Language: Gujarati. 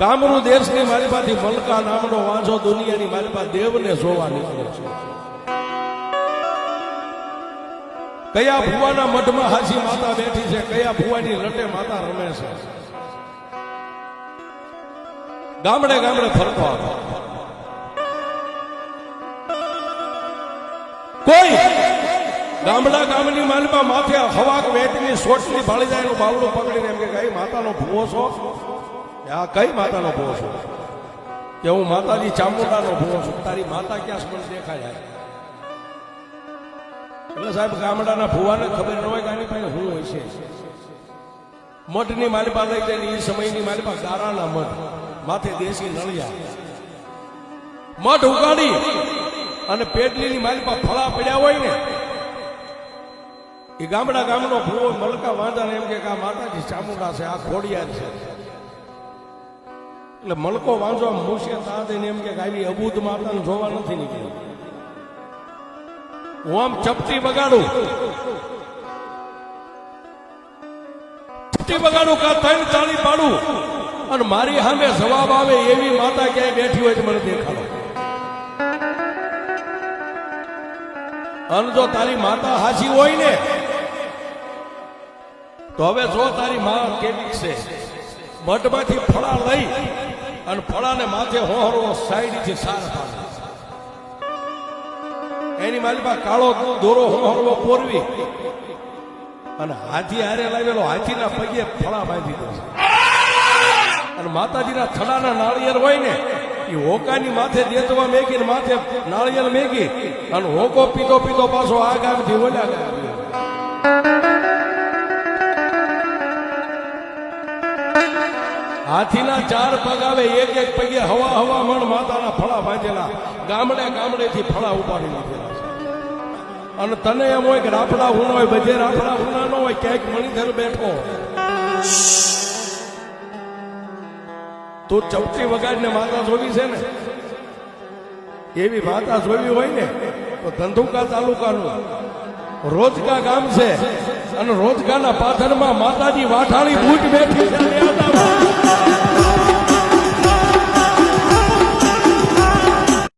કામરૂ દેશની મારી પાસે મલકા નામનો વાંચો દુનિયાની મારી પાસે દેવને જોવા નીકળે છે. કયા ભુવાના મઠમાં હાજી માતા બેઠી છે, કયા ભુવાની રટે માતા રમે છે. ગામડે ગામડે ફરતો આવે કોઈ ગામડા ગામની માલમાં માથે હવાક વેટની સોટની, ભાળી જાય એનું બાવડું પકડીને એમ કે માતાનો ભૂવો છો? આ કઈ માતાનો ભૂવો છો? કે હું માતાજી ચામુંડાનો ભૂવો છું? તારી માતા ક્યાં સ્મરણ દેખાય એટલે સાહેબ, ગામડાના ભુવાને ખબર ન હોય કે આની પાસે હું હોય છે. મઠની મારી પાસે લઈ જાય એ સમયની મારી પાસે ગારાના મઠ માથે દેશી નળિયા. મઠ ઉગાડી અને પેટલીની મારી પાસે ફળા પડ્યા હોય ને એ ગામડા ગામનો ભૂવો મલકા વાંધાને એમ કે આ માતાજી ચામુંડા છે, આ ખોડિયા છે. એટલે મલકો વાંચો આમ તાદીને એમ કે આવી અબૂત માતાને જોવા નથી નીકળી હું આમ ચપટી બગાડું ચપટી બગાડું કા ત્રણ ચાલી પાડું. અને મારી સામે જવાબ આવે એવી માતા ક્યાંય બેઠી હોય મને દેખાડો. અને જો તારી માતા હાજી હોય ને, તો હવે જો તારી માં કેવી છે? મઠમાંથી ફળા લઈ અને ફળાને માથે હોહરો સાઈડથી સાર પાડે. એની માલિકા કાળો દોરો હોહરવો પોરવી. અને હાથી હારે લાવેલો હાથીના પગે ફળા બાંધી દે અને માતાજીના થડાના નાળિયેર હોય ને, એ હોકાની માથે દેતવા મેકીને માથે નાળિયેર મેકી અને હોકો પીતો પીતો પાછો આ ગામથી ઓલા હાથીના ચાર પગ આવે, એક એક પગે હવા હવા મણ માતાના ફળા ભાંજેલા ગામડે ગામડેથી ફળા ઉપાડી લીધેલા. અને તને એમ હોય કે રાફડા હું હોય, બધે રાફડા હુના ન હોય, ક્યાંક મણિધર બેઠો. તું ચૌટી વગાડીને માતા જોવી છે ને? એવી માતા જોવી હોય ને, તો ધંધુકા તાલુકાનું રોજકા ગામ છે. અને રોજગારના પાથરમાં માતાજી વાઠાળી બૂટ બેઠી.